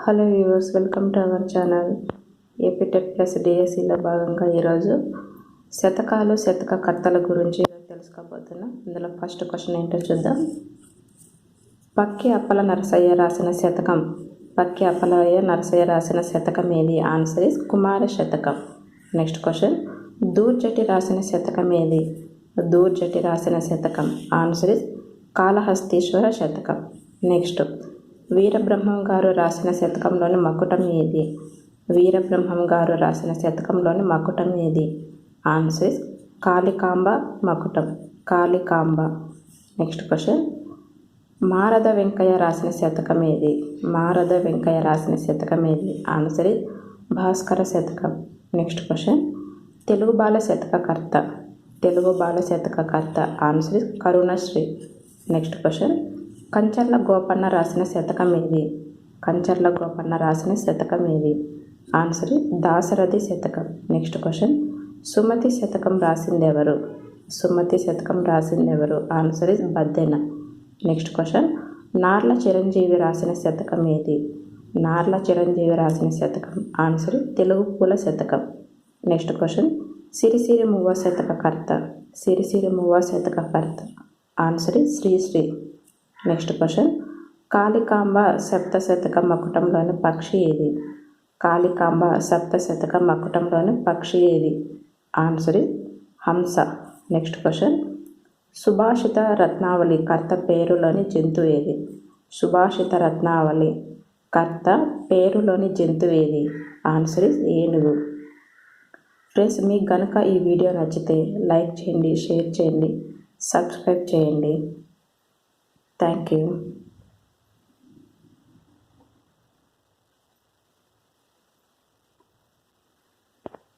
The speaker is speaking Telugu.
Hello viewers welcome to our channel. ఏపీటెక్ plus డిఎస్సిలో భాగంగా ఈరోజు శతకాలు శతక కర్తల గురించి తెలుసుకోబోతున్నాం. ఇందులో ఫస్ట్ క్వశ్చన్ ఏంటో చూద్దాం. పక్కి అప్పల నరసయ్య రాసిన శతకం. పక్కి అప్పలయ్య నరసయ్య రాసిన శతకం ఏది? ఆన్సర్ ఇస్ కుమార శతకం. నెక్స్ట్ క్వశ్చన్ దూర్జటి రాసిన శతకం ఏది? దూర్జటి రాసిన శతకం. ఆన్సర్ ఇస్ కాళహస్తీశ్వర శతకం. నెక్స్ట్ వీరబ్రహ్మం గారు రాసిన శతకంలోని మకుటం ఏది? వీరబ్రహ్మం గారు రాసిన శతకంలోని మకుటం ఏది? ఆన్సర్స్ కాళికాంబ మకుటం. కాళికాంబ. Next question. మారద వెంకయ్య రాసిన శతకం ఏది? మారద వెంకయ్య రాసిన శతకం ఏది? ఆన్సర్ ఇస్ భాస్కర శతకం. Next question. తెలుగు బాల శతకకర్త. తెలుగు బాల శతకకర్త. Answer is Karunasri. Next question. Kancharla Gopanna రాసిన శతకం ఏది? కంచర్ల గోపన్న రాసిన శతకం ఏది? ఆన్సర్ దాసరథి దాశరథి శతకం. నెక్స్ట్ క్వశ్చన్ సుమతి శతకం రాసింది ఎవరు? సుమతి శతకం రాసింది ఎవరు? Answer is Baddena. Next question Narla Chiranjeevi రాసిన శతకం ఏది? నార్ల చిరంజీవి రాసిన శతకం. ఆన్సర్ తెలుగు పూల శతకం. నెక్స్ట్ క్వశ్చన్ సిరిసిరి మువ్వ శతకకర్త. Sirisiri Muvva శతకకర్త. Answer Sri Sri next question. Kalikamba సప్తశతక మకుటంలోని పక్షి ఏది? కాళికాంబ సప్తశతక మకుటంలోని పక్షి ఏది? ఆన్సర్ హంస. Next question. సుభాషిత రత్నావళి కర్త పేరులోని జంతువు ఏది? సుభాషిత రత్నావళి కర్త పేరులోని జంతువు ఏది? ఆన్సర్ ఇస్ ఏనుగు. ఫ్రెండ్స్ మీకు కనుక ఈ వీడియో నచ్చితే లైక్ చేయండి షేర్ చేయండి సబ్స్క్రైబ్ చేయండి. Thank you.